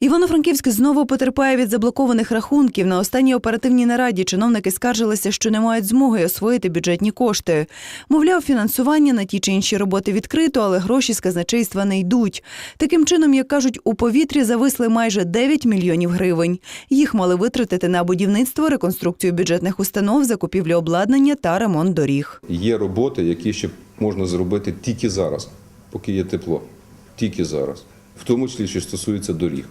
Івано-Франківськ знову потерпає від заблокованих рахунків. На останній оперативній нараді чиновники скаржилися, що не мають змоги освоїти бюджетні кошти. Мовляв, фінансування на ті чи інші роботи відкрито, але гроші з казначейства не йдуть. Таким чином, як кажуть, у повітрі зависли майже 9 мільйонів гривень. Їх мали витратити на будівництво, реконструкцію бюджетних установ, закупівлю обладнання та ремонт доріг. Є роботи, які ще можна зробити тільки зараз, поки є тепло. Тільки зараз. В тому числі, що стосується доріг.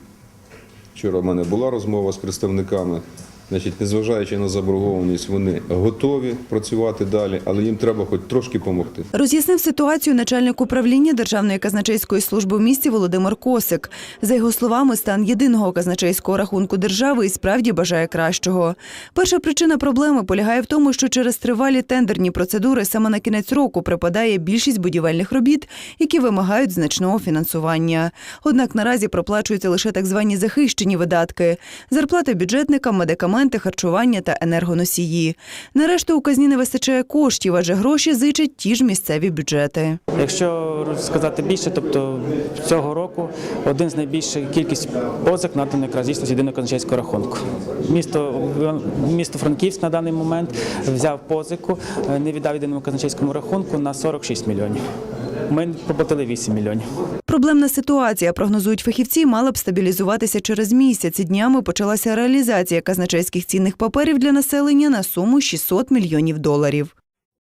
Вчора в мене була розмова з представниками. Значить, незважаючи на заборгованість, вони готові працювати далі, але їм треба хоч трошки допомогти. Роз'яснив ситуацію начальник управління Державної казначейської служби в місті Володимир Косик. За його словами, стан єдиного казначейського рахунку держави і справді бажає кращого. Перша причина проблеми полягає в тому, що через тривалі тендерні процедури саме на кінець року припадає більшість будівельних робіт, які вимагають значного фінансування. Однак наразі проплачуються лише так звані захищені видатки: зарплати бюджетникам, медикаменти, харчування та енергоносії. Нарешті у казні не вистачає коштів, адже гроші зичать ті ж місцеві бюджети. Якщо сказати більше, тобто цього року один з найбільших кількість позик надано якраз дійсно з єдиного казначейського рахунку. Місто місто Франківськ на даний момент взяв позику, е, не віддав єдиному казначейському рахунку на 46 мільйонів. Ми проплатили 8 мільйонів. Проблемна ситуація, прогнозують фахівці, мала б стабілізуватися через місяць. Днями почалася реалізація казначейських цінних паперів для населення на суму 600 мільйонів доларів.